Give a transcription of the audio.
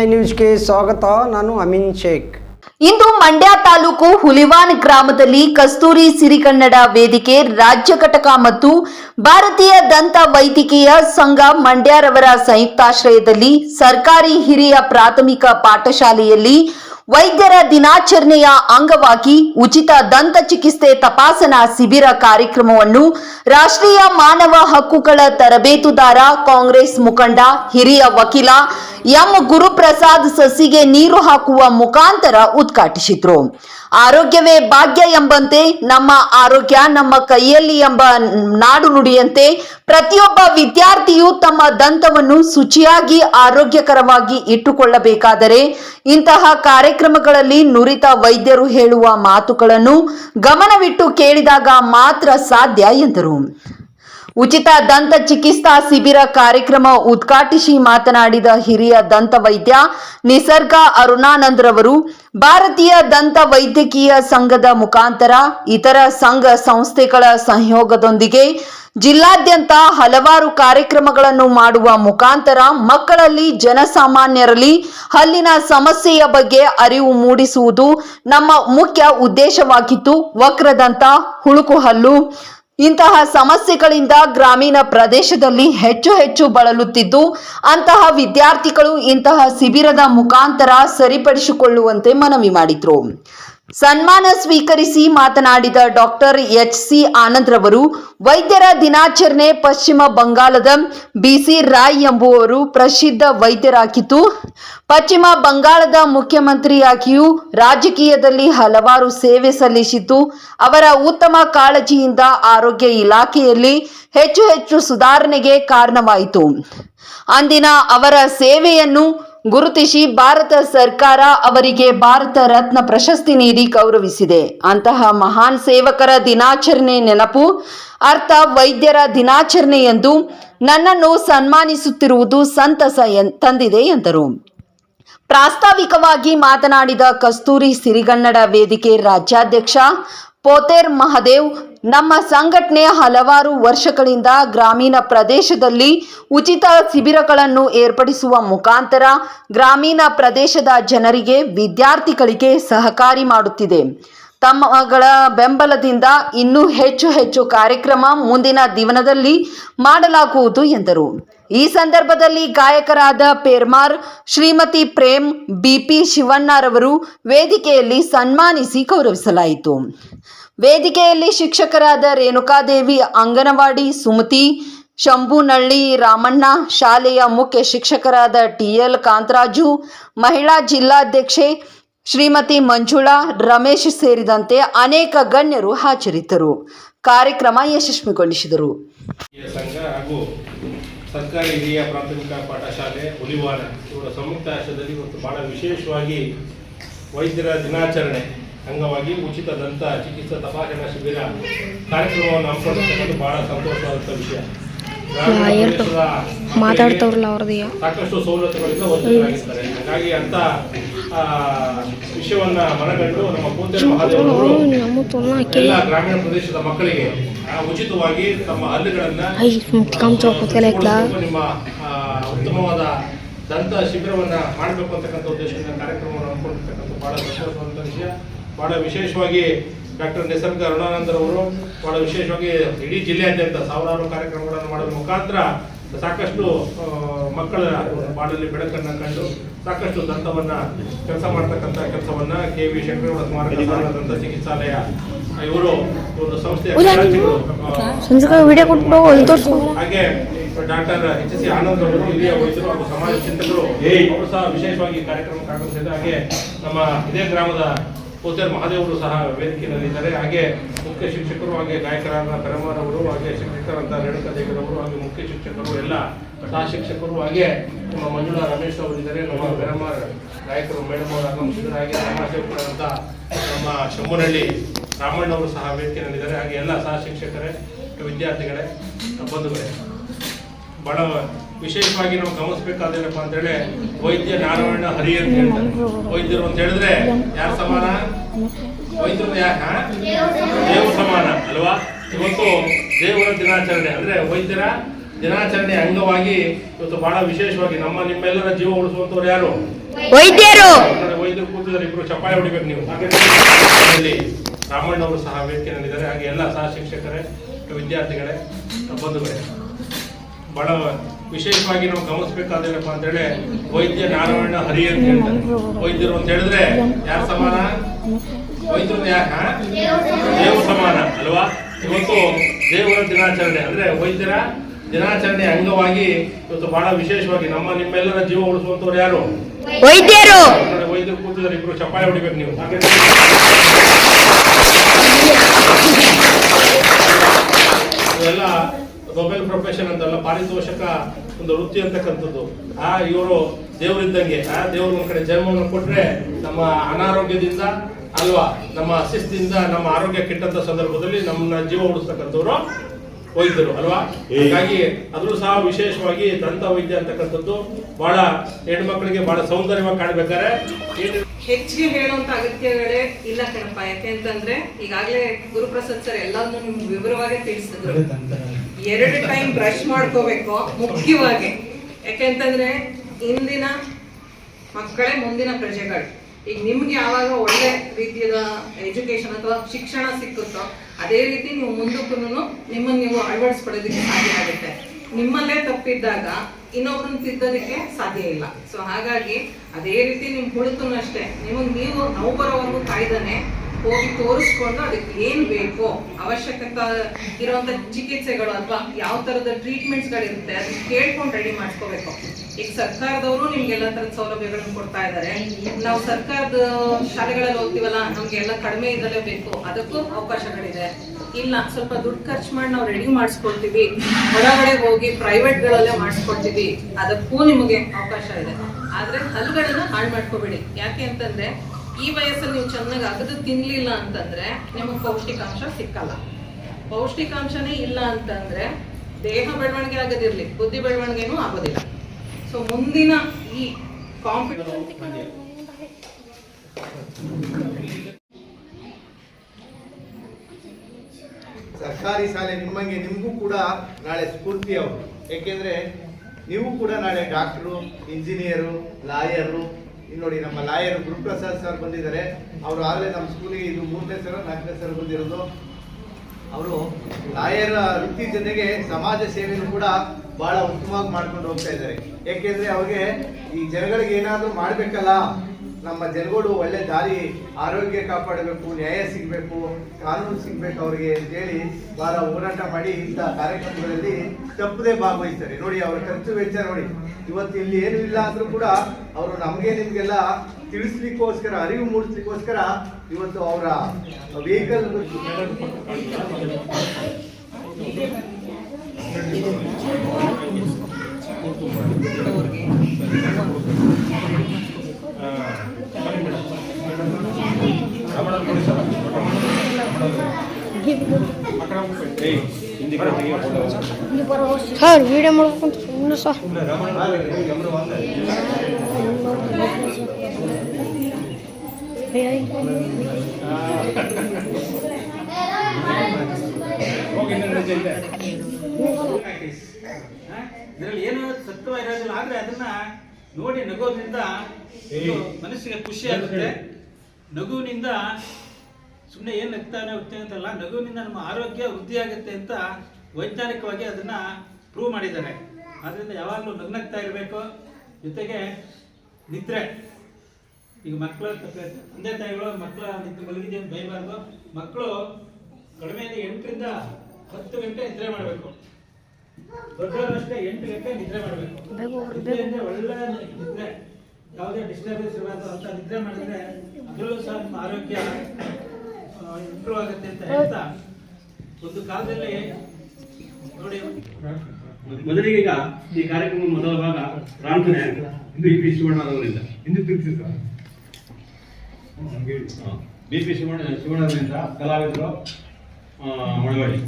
I ನ್ಯೂಸ್ಗೆ ಸ್ವಾಗತ. ನಾನು ಅಮಿನ್ ಶೇಖ್. ಇಂದು ಮಂಡ್ಯ ತಾಲೂಕು ಹುಲಿವಾನ್ ಗ್ರಾಮದಲ್ಲಿ ಕಸ್ತೂರಿ ಸಿರಿಕನ್ನಡ ವೇದಿಕೆ, ರಾಜ್ಯ ಘಟಕ ಮತ್ತು ಭಾರತೀಯ ದಂತ ವೈದ್ಯಕೀಯ ಸಂಘ ಮಂಡ್ಯರವರ ಸಂಯುಕ್ತಾಶ್ರಯದಲ್ಲಿ ಸರ್ಕಾರಿ ಹಿರಿಯ ಪ್ರಾಥಮಿಕ ಪಾಠಶಾಲೆಯಲ್ಲಿ ವೈದ್ಯರ ದಿನಾಚರಣೆಯ ಅಂಗವಾಗಿ ಉಚಿತ ದಂತ ಚಿಕಿತ್ಸೆ ತಪಾಸಣಾ ಶಿಬಿರ ಕಾರ್ಯಕ್ರಮವನ್ನು ರಾಷ್ಟ್ರೀಯ ಮಾನವ ಹಕ್ಕುಗಳ ತರಬೇತುದಾರ ಕಾಂಗ್ರೆಸ್ ಮುಖಂಡ, ಹಿರಿಯ ವಕೀಲ ಎಂ ಗುರುಪ್ರಸಾದ್ ಸಸಿಗೆ ನೀರು ಹಾಕುವ ಮುಖಾಂತರ ಉದ್ಘಾಟಿಸಿದ್ರು. ಆರೋಗ್ಯವೇ ಭಾಗ್ಯ ಎಂಬಂತೆ, ನಮ್ಮ ಆರೋಗ್ಯ ನಮ್ಮ ಕೈಯಲ್ಲಿ ಎಂಬ ನಾಡು ನುಡಿಯಂತೆ, ಪ್ರತಿಯೊಬ್ಬ ವಿದ್ಯಾರ್ಥಿಯು ತಮ್ಮ ದಂತವನ್ನು ಶುಚಿಯಾಗಿ ಆರೋಗ್ಯಕರವಾಗಿ ಇಟ್ಟುಕೊಳ್ಳಬೇಕಾದರೆ, ಇಂತಹ ಕಾರ್ಯಕ್ರಮಗಳಲ್ಲಿ ನುರಿತ ವೈದ್ಯರು ಹೇಳುವ ಮಾತುಗಳನ್ನು ಗಮನವಿಟ್ಟು ಕೇಳಿದಾಗ ಮಾತ್ರ ಸಾಧ್ಯ ಎಂದರು. ಉಚಿತ ದಂತ ಚಿಕಿತ್ಸಾ ಶಿಬಿರ ಕಾರ್ಯಕ್ರಮ ಉದ್ಘಾಟಿಸಿ ಮಾತನಾಡಿದ ಹಿರಿಯ ದಂತ ವೈದ್ಯ ನಿಸರ್ಗ ಅರುಣಾನಂದ್ರವರು ಭಾರತೀಯ ದಂತ ವೈದ್ಯಕೀಯ ಸಂಘದ ಮುಖಾಂತರ ಇತರ ಸಂಘ ಸಂಸ್ಥೆಗಳ ಸಹಯೋಗದೊಂದಿಗೆ ಜಿಲ್ಲಾದ್ಯಂತ ಹಲವಾರು ಕಾರ್ಯಕ್ರಮಗಳನ್ನು ಮಾಡುವ ಮುಖಾಂತರ ಮಕ್ಕಳಲ್ಲಿ ಜನಸಾಮಾನ್ಯರಲ್ಲಿ ಹಲ್ಲಿನ ಸಮಸ್ಯೆಯ ಬಗ್ಗೆ ಅರಿವು ಮೂಡಿಸುವುದು ನಮ್ಮ ಮುಖ್ಯ ಉದ್ದೇಶವಾಗಿತ್ತು. ವಕ್ರದಂತ ಹುಳುಕು ಹಲ್ಲು ಇಂತಹ ಸಮಸ್ಯೆಗಳಿಂದ ಗ್ರಾಮೀಣ ಪ್ರದೇಶದಲ್ಲಿ ಹೆಚ್ಚು ಹೆಚ್ಚು ಬಳಲುತ್ತಿದ್ದು, ಅಂತಹ ವಿದ್ಯಾರ್ಥಿಗಳು ಇಂತಹ ಶಿಬಿರದ ಮುಖಾಂತರ ಸರಿಪಡಿಸಿಕೊಳ್ಳುವಂತೆ ಮನವಿ ಮಾಡಿದ್ರು. ಸನ್ಮಾನ ಸ್ವೀಕರಿಸಿ ಮಾತನಾಡಿದ ಡಾಕ್ಟರ್ ಎಚ್ ಸಿ ಆನಂದ್ ರವರು, ವೈದ್ಯರ ದಿನಾಚರಣೆ ಪಶ್ಚಿಮ ಬಂಗಾಳದ ಬಿಸಿ ರಾಯ್ ಎಂಬುವರು ಪ್ರಸಿದ್ಧ ವೈದ್ಯರಾಗಿದ್ದು, ಪಶ್ಚಿಮ ಬಂಗಾಳದ ಮುಖ್ಯಮಂತ್ರಿಯಾಗಿಯೂ ರಾಜಕೀಯದಲ್ಲಿ ಹಲವಾರು ಸೇವೆ ಸಲ್ಲಿಸಿದ್ದು, ಅವರ ಉತ್ತಮ ಕಾಳಜಿಯಿಂದ ಆರೋಗ್ಯ ಇಲಾಖೆಯಲ್ಲಿ ಹೆಚ್ಚು ಹೆಚ್ಚು ಸುಧಾರಣೆಗೆ ಕಾರಣವಾಯಿತು. ಅಂದಿನ ಅವರ ಸೇವೆಯನ್ನು ಗುರುತಿಸಿ ಭಾರತ ಸರ್ಕಾರ ಅವರಿಗೆ ಭಾರತ ರತ್ನ ಪ್ರಶಸ್ತಿ ನೀಡಿ ಗೌರವಿಸಿದೆ. ಅಂತಹ ಮಹಾನ್ ಸೇವಕರ ದಿನಾಚರಣೆ ನೆನಪು, ಅರ್ಥ ವೈದ್ಯರ ದಿನಾಚರಣೆ ಎಂದು ನನ್ನನ್ನು ಸನ್ಮಾನಿಸುತ್ತಿರುವುದು ಸಂತಸ ತಂದಿದೆ ಎಂದರು. ಪ್ರಾಸ್ತಾವಿಕವಾಗಿ ಮಾತನಾಡಿದ ಕಸ್ತೂರಿ ಸಿರಿಗನ್ನಡ ವೇದಿಕೆ ರಾಜ್ಯಾಧ್ಯಕ್ಷ ಪೋತೇರ್ ಮಹದೇವ್ ನಮ್ಮ ಸಂಘಟನೆ ಹಲವಾರು ವರ್ಷಗಳಿಂದ ಗ್ರಾಮೀಣ ಪ್ರದೇಶದಲ್ಲಿ ಉಚಿತ ಶಿಬಿರಗಳನ್ನು ಏರ್ಪಡಿಸುವ ಮುಖಾಂತರ ಗ್ರಾಮೀಣ ಪ್ರದೇಶದ ಜನರಿಗೆ ವಿದ್ಯಾರ್ಥಿಗಳಿಗೆ ಸಹಕಾರಿ ಮಾಡುತ್ತಿದೆ. ತಮ್ಮಗಳ ಬೆಂಬಲದಿಂದ ಇನ್ನೂ ಹೆಚ್ಚು ಹೆಚ್ಚು ಕಾರ್ಯಕ್ರಮ ಮುಂದಿನ ದಿನದಲ್ಲಿ ಮಾಡಲಾಗುವುದು ಎಂದರು. ಈ ಸಂದರ್ಭದಲ್ಲಿ ಗಾಯಕರಾದ ಪೇರ್ಮಾರ್, ಶ್ರೀಮತಿ ಪ್ರೇಮ್ ಬಿಪಿ ಶಿವಣ್ಣರವರು ವೇದಿಕೆಯಲ್ಲಿ ಸನ್ಮಾನಿಸಿ ಗೌರವಿಸಲಾಯಿತು. ವೇದಿಕೆಯಲ್ಲಿ ಶಿಕ್ಷಕರಾದ ರೇಣುಕಾದೇವಿ, ಅಂಗನವಾಡಿ ಸುಮತಿ, ಶಂಭುನಳ್ಳಿ ರಾಮಣ್ಣ, ಶಾಲೆಯ ಮುಖ್ಯ ಶಿಕ್ಷಕರಾದ ಟಿಎಲ್ ಕಾಂತರಾಜು, ಮಹಿಳಾ ಜಿಲ್ಲಾಧ್ಯಕ್ಷೆ ಶ್ರೀಮತಿ ಮಂಜುಳಾ, ರಮೇಶ್ ಸೇರಿದಂತೆ ಅನೇಕ ಗಣ್ಯರು ಹಾಜರಿದ್ದರು. ಕಾರ್ಯಕ್ರಮ ಯಶಸ್ವಿಗೊಳಿಸಿದರು. ಸರ್ಕಾರಿ ಹಿರಿಯ ಪ್ರಾಥಮಿಕ ಪಾಠಶಾಲೆ ಹುಲಿವಾಡ ಇವರ ಸಂಯುಕ್ತ ಆಶ್ರಯದಲ್ಲಿ ಇವತ್ತು ಬಹಳ ವಿಶೇಷವಾಗಿ ವೈದ್ಯರ ದಿನಾಚರಣೆ ಅಂಗವಾಗಿ ಉಚಿತ ದಂತ ಚಿಕಿತ್ಸಾ ತಪಾಸಣಾ ಶಿಬಿರ ಕಾರ್ಯಕ್ರಮವನ್ನು ಹಮ್ಮಿಕೊಂಡಿರ್ತಕ್ಕಂಥ ಬಹಳ ಸಂತೋಷವಾದಂಥ ವಿಷಯ. ಮಾತಾಡ್ತವ್ರಲ್ಲ ಅವ್ರದ್ದು. ಸಾಕಷ್ಟು ಸವಲತ್ತುಗಳಿಂದ ವಂಚಿತರಾಗಿರ್ತಾರೆ ಹಾಗಾಗಿ ಅಂತ ವಿಷಯವನ್ನ ಮನಗಂಡು ನಮ್ಮ ಪೂಜಾರಿ ಮಹಾದೇವರು ಎಲ್ಲ ಗ್ರಾಮೀಣ ಪ್ರದೇಶದ ಮಕ್ಕಳಿಗೆ ಆ, ಉಚಿತವಾಗಿ ತಮ್ಮ ಹಲ್ಲುಗಳನ್ನ ನಿಮ್ಮ ಉತ್ತಮವಾದ ದಂತ ಶಿಬಿರವನ್ನ ಮಾಡಬೇಕು ಅಂತಕ್ಕಂಥ ಉದ್ದೇಶದಿಂದ ಕಾರ್ಯಕ್ರಮವನ್ನು ಹಮ್ಮಿಕೊಂಡಿರ್ತಕ್ಕಂಥ ಬಹಳ ಸಂತೋಷವಾದಂಥ ವಿಷಯ. ಬಹಳ ವಿಶೇಷವಾಗಿ ಡಾಕ್ಟರ್ ನಿಸರ್ಗ ಅರುಣಾನಂದರವರು ಬಹಳ ವಿಶೇಷವಾಗಿ ಇಡೀ ಜಿಲ್ಲೆಯಾದ್ಯಂತ ಸಾವಿರಾರು ಕಾರ್ಯಕ್ರಮಗಳನ್ನು ಮಾಡೋದ್ರ ಮುಖಾಂತರ ಸಾಕಷ್ಟು ಮಕ್ಕಳ ಬಾಳಲ್ಲಿ ಬೆಳಕನ್ನು ಕಂಡು ಸಾಕಷ್ಟು ದಂತವನ್ನ ಕೆಲಸ ಮಾಡ್ತಕ್ಕಂಥ ಕೆಲಸವನ್ನ ಕೆ ವಿ ಶಂಕರಗೌಡ ಸ್ಮಾರಕ ದಂತ ಚಿಕಿತ್ಸಾಲಯ ಇವರು ಒಂದು ಸಂಸ್ಥೆಯ ಹಾಗೆ ಡಾಕ್ಟರ್ ಎಚ್ ಸಿ ಆನಂದ್ ಅವರು ಹಿರಿಯ ವೈದ್ಯರು ಹಾಗೂ ಸಮಾಜ ಚಿಂತಕರು ಅವರು ಸಹ ವಿಶೇಷವಾಗಿ ಕಾರ್ಯಕ್ರಮ ಕಾರ್ಯಕ್ರಮಕ್ಕೆ ಆಗಮಿಸಿದ್ದಾರೆ. ಹಾಗೆ ನಮ್ಮ ಇದೇ ಗ್ರಾಮದ ಪೂಜಾರ್ ಮಹಾದೇವರು ಸಹ ವೇದಿಕೆಯಲ್ಲಿದ್ದಾರೆ. ಹಾಗೆ ಮುಖ್ಯ ಶಿಕ್ಷಕರು ಹಾಗೆ ಗಾಯಕರಾದ ಅವರು ಹಾಗೆ ಶಿಕ್ಷಕರಂತ ರೇಣುಕಾ ದೇವರವರು ಹಾಗೆ ಮುಖ್ಯ ಶಿಕ್ಷಕರು, ಎಲ್ಲ ಸಹ ಶಿಕ್ಷಕರು, ಹಾಗೆ ನಮ್ಮ ಮಂಜುಳಾ ರಮೇಶ್ ಅವರಿದ್ದಾರೆ. ನಮ್ಮ ಪರಮಾರ್ ಗಾಯಕರು ಮೇಡಮ್ ಅವರು ಆಗಮಿಸಿದ್ದಾರೆ. ಹಾಗೆ ಸೇವಕರಾದಂಥ ನಮ್ಮ ಶಂಭುನಹಳ್ಳಿ ರಾಮಣ್ಣ ಅವರು ಸಹ ವೇದಿಕೆಯಲ್ಲಿದ್ದಾರೆ. ಹಾಗೆ ಎಲ್ಲ ಸಹ ಶಿಕ್ಷಕರೇ, ವಿದ್ಯಾರ್ಥಿಗಳೇ, ಬಂಧುಗಳೇ ಬಹಳ ವಿಶೇಷವಾಗಿ ನಾವು ಗಮನಿಸಬೇಕಾದೇನಪ್ಪ ಅಂತ ಹೇಳಿ ವೈದ್ಯ ನಾರಾಯಣ ಹರಿ ಅಂತ ಹೇಳ್ತಾರೆ. ವೈದ್ಯರು ಅಂತ ಹೇಳಿದ್ರೆ ಯಾರ ಸಮಾನ? ವೈದ್ಯರು ಯಾಕ ದೇವ ಸಮಾನ ಅಲ್ವಾ? ಇವತ್ತು ದೇವರ ದಿನಾಚರಣೆ ಅಂದ್ರೆ ವೈದ್ಯರ ದಿನಾಚರಣೆ ಅಂಗವಾಗಿ ಇವತ್ತು ಬಹಳ ವಿಶೇಷವಾಗಿ ನಮ್ಮ ನಿಮ್ಮೆಲ್ಲರ ಜೀವ ಉಳಿಸುವಂತವ್ರು ಯಾರು? ವೈದ್ಯರು! ವೈದ್ಯರು ಕೂತಿದ್ದಾರೆ ಇಬ್ರು ಚಪ್ಪಾಳೆ ಹೊಡಿಬೇಕು ನೀವು. ಹಾಗೆ ರಾಮಣ್ಣ ಅವರು ಸಹ ವೇದಿಕೆಯಲ್ಲಿದ್ದಾರೆ ಹಾಗೆ ಎಲ್ಲ ಸಹ ಶಿಕ್ಷಕರೇ ವಿದ್ಯಾರ್ಥಿಗಳೇ ಬಂಧುಗಳೇ. ಬಹಳ ವಿಶೇಷವಾಗಿ ನಾವು ಗಮನಿಸಬೇಕಾದೇನಪ್ಪ ಅಂತ ಹೇಳಿ ವೈದ್ಯ ನಾರಾಯಣ ಹರಿ ಅಂತ ಹೇಳ್ತಾರೆ. ವೈದ್ಯರು ಅಂತ ಹೇಳಿದ್ರೆ ಯಾರ ಸಮಾನ? ವೈದ್ಯರು ಯಾಕ ದೇವ ಸಮಾನ ಅಲ್ವಾ? ಇವತ್ತು ದೇವರ ದಿನಾಚರಣೆ ಅಂದ್ರೆ ವೈದ್ಯರ ದಿನಾಚರಣೆ ಅಂಗವಾಗಿ ಇವತ್ತು ಬಹಳ ವಿಶೇಷವಾಗಿ ನಮ್ಮ ನಿಮ್ಮೆಲ್ಲರ ಜೀವ ಉಳಿಸುವಂತವ್ರು ಯಾರು? ವೈದ್ಯರು! ವೈದ್ಯರು ಕೂತಿದ್ದಾರೆ ಇಬ್ರು ಚಪ್ಪಾಳೆ ಹೊಡಿಬೇಕು ನೀವು. ಇವೆಲ್ಲ ಮೊಬೈಲ್ ಪ್ರೊಫೆಷನ್ ಅಂತಲ್ಲ ಪಾರಿತೋಷಕ ಒಂದು ವೃತ್ತಿ ಅಂತಕ್ಕಂಥದ್ದು. ಆ ಇವರು ದೇವರಿದ್ದಂಗೆ ಆ ದೇವರು ಒಂದ್ ಕಡೆ ಜನ್ಮವನ್ನು ಕೊಟ್ರೆ ನಮ್ಮ ಅನಾರೋಗ್ಯದಿಂದ ಅಲ್ವಾ ನಮ್ಮ ಶಿಸ್ತಿಂದ ನಮ್ಮ ಆರೋಗ್ಯ ಕೆಟ್ಟಂತ ಸಂದರ್ಭದಲ್ಲಿ ನಮ್ಮನ್ನ ಜೀವ ಉಳಿಸ್ತಕ್ಕಂಥವ್ರು ವೈದ್ಯರು ಅಲ್ವಾ? ಹಾಗಾಗಿ ಅದ್ರೂ ಸಹ ವಿಶೇಷವಾಗಿ ದಂತ ವೈದ್ಯ ಅಂತಕ್ಕಂಥದ್ದು ಬಹಳ ಹೆಣ್ಮಕ್ಳಿಗೆ ಬಹಳ ಸೌಂದರ್ಯವಾಗಿ ಕಾಣ್ಬೇಕಾರೆ ಹೆಚ್ಚಿಗೆ ಹೇಳುವಂತ ಅಗತ್ಯಗಳೇ ಇಲ್ಲ ಕಣಪ್ಪ. ಯಾಕೆ ಅಂತಂದ್ರೆ ಈಗಾಗಲೇ ಗುರುಪ್ರಸಾದ್ ಸರ್ ಎಲ್ಲಾದ್ರು ನಿಮ್ಗೆ ವಿವರವಾಗಿ ತಿಳಿಸಿದ್ರು. ಎರಡು ಟೈಮ್ ಬ್ರಷ್ ಮಾಡ್ಕೋಬೇಕು ಮುಖ್ಯವಾಗಿ. ಯಾಕೆಂತಂದ್ರೆ ಇಂದಿನ ಮಕ್ಕಳೇ ಮುಂದಿನ ಪ್ರಜೆಗಳು. ಈಗ ನಿಮ್ಗೆ ಯಾವಾಗ ಒಳ್ಳೆ ರೀತಿಯ ಎಜುಕೇಶನ್ ಅಥವಾ ಶಿಕ್ಷಣ ಸಿಕ್ಕುತ್ತೋ ಅದೇ ರೀತಿ ನೀವು ಮುಂದಕ್ಕೂ ನಿಮ್ಮನ್ನು ನೀವು ಅಳವಡಿಸ್ಕೊಳ್ಳೋದಕ್ಕೆ ಸಾಧ್ಯ ಆಗುತ್ತೆ. ನಿಮ್ಮಲ್ಲೇ ತಪ್ಪಿದ್ದಾಗ ಇನ್ನೊಬ್ರನ್ನ ತಿದ್ದೋದಕ್ಕೆ ಸಾಧ್ಯ ಇಲ್ಲ. ಸೊ ಹಾಗಾಗಿ ಅದೇ ರೀತಿ ನಿಮ್ ಹುಡುಕನು ಅಷ್ಟೇ, ನಿಮಗೆ ನೀವು ನೋವು ಕಾಯ್ದಾನೆ ಹೋಗಿ ತೋರಿಸ್ಕೊಂಡು ಅದಕ್ಕೆ ಏನ್ ಬೇಕೋ ಅವಶ್ಯಕತೆ ಇರುವಂತ ಚಿಕಿತ್ಸೆಗಳು ಅಥವಾ ಯಾವ ತರದ ಟ್ರೀಟ್ಮೆಂಟ್ಸ್ ಗಳಿರುತ್ತೆ ಅದನ್ನ ಕೇಳ್ಕೊಂಡು ರೆಡಿ ಮಾಡ್ಕೋಬೇಕು ಈಗ ಸರ್ಕಾರದವರು ನಿಮ್ಗೆ ಎಲ್ಲ ತರದ ಸೌಲಭ್ಯಗಳನ್ನು ಕೊಡ್ತಾ ಇದ್ದಾರೆ ನಾವು ಸರ್ಕಾರದ ಶಾಲೆಗಳಲ್ಲಿ ಓದ್ತೀವಲ್ಲ ನಮ್ಗೆ ಎಲ್ಲ ಕಡಿಮೆ ಇದಲ್ಲೇ ಬೇಕು. ಅದಕ್ಕೂ ಅವಕಾಶಗಳಿದೆ. ಇಲ್ಲ, ಸ್ವಲ್ಪ ದುಡ್ಡು ಖರ್ಚು ಮಾಡಿ ನಾವು ರೆಡಿ ಮಾಡಿಸ್ಕೊಳ್ತೀವಿ. ಹೊರಗಡೆ ಹೋಗಿ ಪ್ರೈವೇಟ್ ಗಳಲ್ಲೇ ಮಾಡಿಸ್ಕೊಳ್ತೀವಿ. ಅದಕ್ಕೂ ನಿಮಗೆ ಅವಕಾಶ ಇದೆ. ಆದ್ರೆ ಹಲ್ಗಳನ್ನ ಹಾಳು ಮಾಡ್ಕೋಬೇಡಿ. ಯಾಕೆ ಅಂತಂದ್ರೆ, ಈ ವಯಸ್ಸಲ್ಲಿ ನೀವು ಚೆನ್ನಾಗಿ ಅಗದು ತಿನ್ನಲಿಲ್ಲ ಅಂತಂದ್ರೆ ನಿಮಗೆ ಪೌಷ್ಟಿಕಾಂಶ ಸಿಕ್ಕಲ್ಲ. ಪೌಷ್ಟಿಕಾಂಶನೇ ಇಲ್ಲ ಅಂತಂದ್ರೆ ದೇಹ ಬೆಳವಣಿಗೆ ಆಗದಿರ್ಲಿ, ಬುದ್ಧಿ ಬೆಳವಣಿಗೆನೂ ಆಗೋದಿಲ್ಲ. ಸೊ ಮುಂದಿನ ಈ ಕಾಂಪಿಟೇಷನ್ ಸರ್ಕಾರಿ ಶಾಲೆ ನಿಮ್ಮಂಗೆ, ನಿಮಗೂ ಕೂಡ ನಾಳೆ ಸ್ಫೂರ್ತಿ ಅವರು. ಏಕೆಂದರೆ ನೀವು ಕೂಡ ನಾಳೆ ಡಾಕ್ಟ್ರು, ಇಂಜಿನಿಯರು, ಲಾಯರು. ಇಲ್ಲಿ ನೋಡಿ ನಮ್ಮ ಲಾಯರ್ ಗುರುಪ್ರಸಾದ್ ಸರ್ ಬಂದಿದ್ದಾರೆ. ಅವರು ಆಗಲೇ ನಮ್ಮ ಸ್ಕೂಲಿಗೆ ಇದು ಮೂರನೇ ಸಲ, ನಾಲ್ಕನೇ ಸಲ ಬಂದಿರೋದು. ಅವರು ಲಾಯರ್ ವೃತ್ತಿ ಜೊತೆಗೆ ಸಮಾಜ ಸೇವೆಯನ್ನು ಕೂಡ ಬಹಳ ಉತ್ತಮವಾಗಿ ಮಾಡ್ಕೊಂಡು ಹೋಗ್ತಾ ಇದ್ದಾರೆ. ಏಕೆಂದರೆ ಅವ್ರಿಗೆ ಈ ಜನಗಳಿಗೆ ಏನಾದರೂ ಮಾಡ್ಬೇಕಲ್ಲ ನಮ್ಮ ಜನಗಳು ಒಳ್ಳೆ ದಾರಿ, ಆರೋಗ್ಯ ಕಾಪಾಡಬೇಕು, ನ್ಯಾಯ ಸಿಗಬೇಕು, ಕಾನೂನು ಸಿಗಬೇಕು ಅವರಿಗೆ ಅಂತೇಳಿ ಬಹಳ ಹೋರಾಟ ಮಾಡಿ ಇಂಥ ಕಾರ್ಯಕ್ರಮಗಳಲ್ಲಿ ತಪ್ಪದೇ ಭಾಗವಹಿಸ್ತಾರೆ. ನೋಡಿ, ಅವರ ಖರ್ಚು ವೆಚ್ಚ ನೋಡಿ. ಇವತ್ತು ಇಲ್ಲಿ ಏನು ಇಲ್ಲ ಆದರೂ ಕೂಡ ಅವರು ನಮಗೆ ನಿಮಗೆಲ್ಲ ತಿಳಿಸ್ಲಿಕ್ಕೋಸ್ಕರ, ಅರಿವು ಮೂಡಿಸ್ಲಿಕ್ಕೋಸ್ಕರ ಇವತ್ತು ಅವರ ವೆಹಿಕಲ್ ಸರ್ ವಿಡಿಯೋ ಮಾಡ್ಕೊಂತ ಸುಮ್ಮನೆ ಸರ್. ಇದರಲ್ಲಿ ಏನು ಸತ್ವ ಇರೋದಿಲ್ಲ. ಆದ್ರೆ ಅದನ್ನ ನೋಡಿ ನಗೋದ್ರಿಂದ ಮನಸ್ಸಿಗೆ ಖುಷಿ ಆಗುತ್ತೆ. ನಗುವಿನಿಂದ ಸುಮ್ಮನೆ ಏನು ನಗ್ತಾನೆ ಹೋಗ್ತೇನೆ ಅಂತಲ್ಲ ನಗುವಿನಿಂದ ನಮ್ಮ ಆರೋಗ್ಯ ವೃದ್ಧಿಯಾಗುತ್ತೆ ಅಂತ ವೈಜ್ಞಾನಿಕವಾಗಿ ಅದನ್ನ ಪ್ರೂವ್ ಮಾಡಿದ್ದಾರೆ. ಆದ್ದರಿಂದ ಯಾವಾಗಲೂ ನಗ್ನಗ್ತಾ ಇರಬೇಕು. ಜೊತೆಗೆ ನಿದ್ರೆ. ಈಗ ಮಕ್ಕಳ ತಂದೆ ತಾಯಿಗಳು ಮಕ್ಕಳ ನಿದ್ರೆ ಮಲಗಿದೆ ಅಂತ ಬೈಬಾರ್ದು ಮಕ್ಕಳು ಕಡಿಮೆ ಎಂಟರಿಂದ ಹತ್ತು ಗಂಟೆ ನಿದ್ರೆ ಮಾಡಬೇಕು. ದೊಡ್ಡವರಷ್ಟೇ ಎಂಟು ಗಂಟೆ ನಿದ್ರೆ ಮಾಡಬೇಕು. ನಿದ್ರೆ ಅಂದ್ರೆ ಒಳ್ಳೆ ನಿದ್ರೆ. ಯಾವುದೇ ಡಿಸ್ಟರ್ಬೆನ್ಸ್ ಇರಬಾರ್ದು ಅಂತ ನಿದ್ರೆ ಮಾಡಿದ್ರೆ ಅದರಲ್ಲೂ ಸಹ ನಮ್ಮ ಆರೋಗ್ಯ ಇಂಪ್ರೂವ್ ಆಗುತ್ತೆ ಅಂತ ಹೇಳ್ತಾ. ಒಂದು ಕಾಲದಲ್ಲಿ ನೋಡಿ ಮೊದಲಿಗೆ ಈಗ ಈ ಕಾರ್ಯಕ್ರಮದ ಮೊದಲ ಭಾಗ ಪ್ರಾರ್ಥನೆ ಬಿ ಪಿ ಶಿವಣ್ಣರವರಿಂದ ಇಂದು ತಿರ್ಸಿ ಸರ್. ಬಿ ಪಿ ಶಿವಣ್ಣ ಶಿವಣ್ಣರವರಿಂದ ಕಲಾವಿದರು ಆ, ಮಳವಳ್ಳಿ.